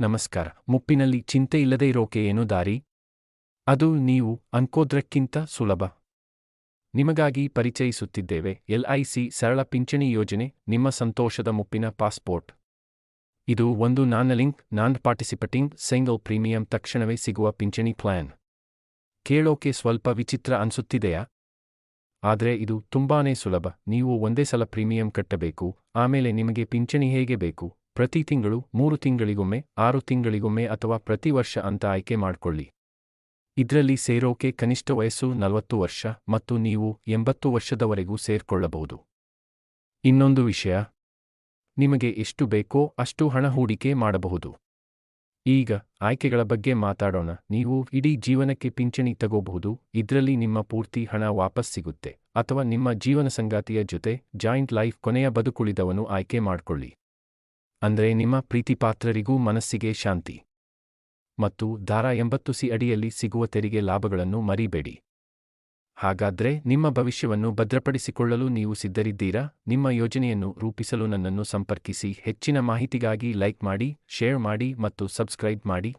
ನಮಸ್ಕಾರ. ಮುಪ್ಪಿನಲ್ಲಿ ಚಿಂತೆ ಇಲ್ಲದೆ ಇರೋಕೆ ಏನು ದಾರಿ? ಅದು ನೀವು ಅನ್ಕೋದ್ರಕ್ಕಿಂತ ಸುಲಭ. ನಿಮಗಾಗಿ ಪರಿಚಯಿಸುತ್ತಿದ್ದೇವೆ. ಎಲ್ಐಸಿ ಸರಳ ಪಿಂಚಣಿ ಯೋಜನೆ, ನಿಮ್ಮ ಸಂತೋಷದ ಮುಪ್ಪಿನ ಪಾಸ್ಪೋರ್ಟ್. ಇದು ಒಂದು non link non participating single premium ತಕ್ಷಣವೇ ಸಿಗುವ ಪಿಂಚಣಿ ಪ್ಲಾನ್. ಕೇಳೋಕೆ ಸ್ವಲ್ಪ ವಿಚಿತ್ರ ಅನ್ಸುತ್ತಿದೆಯಾ? ಆದ್ರೆ ಇದು ತುಂಬಾನೇ ಸುಲಭ. ನೀವು ಒಂದೇ ಸಲ ಪ್ರೀಮಿಯಂ ಕಟ್ಟಬೇಕು, ಆಮೇಲೆ ನಿಮಗೆ ಪಿಂಚಣಿ ಹೇಗೆ ಬೇಕು? ಪ್ರತಿ ತಿಂಗಳು ಮೂರು ತಿಂಗಳಿಗೊಮ್ಮೆ, ಆರು ತಿಂಗಳಿಗೊಮ್ಮೆ ಅಥವಾ ಪ್ರತಿ ವರ್ಷ ಅಂತ ಆಯ್ಕೆ ಮಾಡ್ಕೊಳ್ಳಿ. ಇದರಲ್ಲಿ ಸೇರೋಕೆ ಕನಿಷ್ಠ ವಯಸ್ಸು ನಲವತ್ತು ವರ್ಷ ಮತ್ತು ನೀವು ಎಂಬತ್ತು ವರ್ಷದವರೆಗೂ ಸೇರ್ಕೊಳ್ಳಬಹುದು. ಇನ್ನೊಂದು ವಿಷಯ, ನಿಮಗೆ ಎಷ್ಟು ಬೇಕೋ ಅಷ್ಟು ಹಣ ಹೂಡಿಕೆ ಮಾಡಬಹುದು. ಈಗ ಆಯ್ಕೆಗಳ ಬಗ್ಗೆ ಮಾತಾಡೋಣ. ನೀವು ಇಡೀ ಜೀವನಕ್ಕೆ ಪಿಂಚಣಿ ತಗೋಬಹುದು, ಇದರಲ್ಲಿ ನಿಮ್ಮ ಪೂರ್ತಿ ಹಣ ವಾಪಸ್ ಸಿಗುತ್ತೆ, ಅಥವಾ ನಿಮ್ಮ ಜೀವನ ಸಂಗಾತಿಯ ಜೊತೆ ಜಾಯಿಂಟ್ ಲೈಫ್ ಕೊನೆಯ ಬದುಕುಳಿದವನು ಆಯ್ಕೆ ಮಾಡ್ಕೊಳ್ಳಿ. ಅಂದ್ರೆ ನಿಮ್ಮ ಪ್ರೀತಿಪಾತ್ರರಿಗೂ ಮನಸ್ಸಿಗೆ ಶಾಂತಿ. ಮತ್ತು ದಾರ ಎಂಬತ್ತು ಸಿ ಅಡಿಯಲ್ಲಿ ಸಿಗುವ ತೆರಿಗೆ ಲಾಭಗಳನ್ನು ಮರಿಬೇಡಿ. ಹಾಗಾದ್ರೆ ನಿಮ್ಮ ಭವಿಷ್ಯವನ್ನು ಭದ್ರಪಡಿಸಿಕೊಳ್ಳಲು ನೀವು ಸಿದ್ಧರಿದ್ದೀರಾ? ನಿಮ್ಮ ಯೋಜನೆಯನ್ನು ರೂಪಿಸಲು ನನ್ನನ್ನು ಸಂಪರ್ಕಿಸಿ, ಹೆಚ್ಚಿನ ಮಾಹಿತಿಗಾಗಿ ಲೈಕ್ ಮಾಡಿ, ಶೇರ್ ಮಾಡಿ ಮತ್ತು ಸಬ್ಸ್ಕ್ರೈಬ್ ಮಾಡಿ.